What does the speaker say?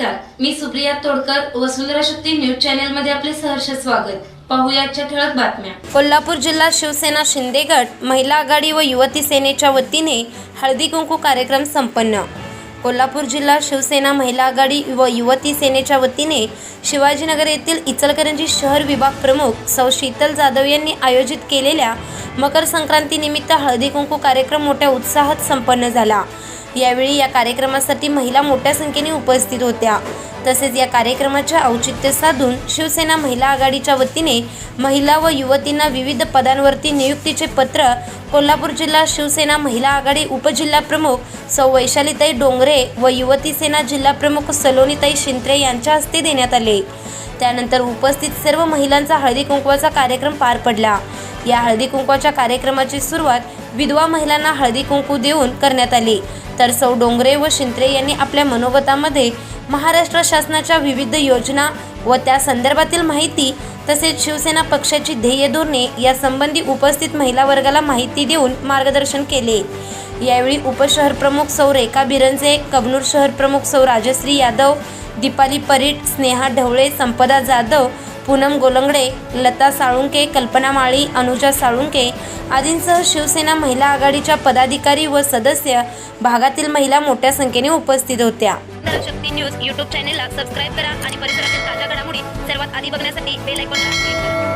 नमस्कार. मी Supriya Todkar Vasundhara Shakti news channel मध्ये आपले सहर्ष स्वागत. पाहुयाच्या ठळक बातम्या. कोल्हापूर जिल्हा शिवसेना शिंदे गट महिला आघाडी व युवती सेनेच्या वतीने हळदी कुंकू कार्यक्रम संपन्न. कोल्हापूर जिल्हा शिवसेना महिला आघाडी व युवती सेनेच्या वतीने शिवाजीनगर येथील इचलकरंजी शहर विभाग प्रमुख सौ शीतल जाधव यांनी आयोजित केलेल्या मकर संक्रांतीनिमित्त हळदी कुंकू कार्यक्रम मोठ्या उत्साहात संपन्न झाला. यावेळी या कार्यक्रमासाठी महिला मोठ्या संख्येने उपस्थित होत्या. तसेच या कार्यक्रमाचे औचित्य साधून शिवसेना महिला आघाडीच्या वतीने महिला व युवतींना विविध पदांवरती नियुक्तीचे पत्र कोल्हापूर जिल्हा शिवसेना महिला आघाडी उपजिल्हा प्रमुख सौ वैशालीताई डोंगरे व युवती सेना जिल्हा प्रमुख सलोनीताई शिंत्रे यांच्या हस्ते देण्यात आले. त्यानंतर उपस्थित सर्व महिलांचा हळदी कुंकवाचा कार्यक्रम पार पडला. या हळदी कुंकवाच्या कार्यक्रमाची सुरुवात विधवा महिलांना हळदी कुंकू देऊन करण्यात आली. तर सौ डोंगरे व शिंत्रे यांनी आपल्या मनोगतामध्ये महाराष्ट्र शासनाच्या विविध योजना व त्या संदर्भातील माहिती तसेच शिवसेना पक्षाची ध्येय धोरणे यासंबंधी उपस्थित महिला वर्गाला माहिती देऊन मार्गदर्शन केले. यावेळी उपशहर प्रमुख सौ रेखा बिरंजे कबनूर शहर प्रमुख सौ राजश्री यादव दीपाली परीट स्नेहा ढवळे संपदा जाधव पूनम गोलंगडे लता साळुंके कल्पना माळी अनुजा साळुंके आदींसह शिवसेना महिला आघाडीच्या पदाधिकारी व सदस्य भागातील महिला मोठ्या संख्येने उपस्थित होत्या. शक्ती न्यूज यूट्यूब चॅनेलला सबस्क्राईब करा आणि परिसरातील ताज्या घडामोडी सर्वात आधी बघण्यासाठी बेल आयकॉनला क्लिक करा.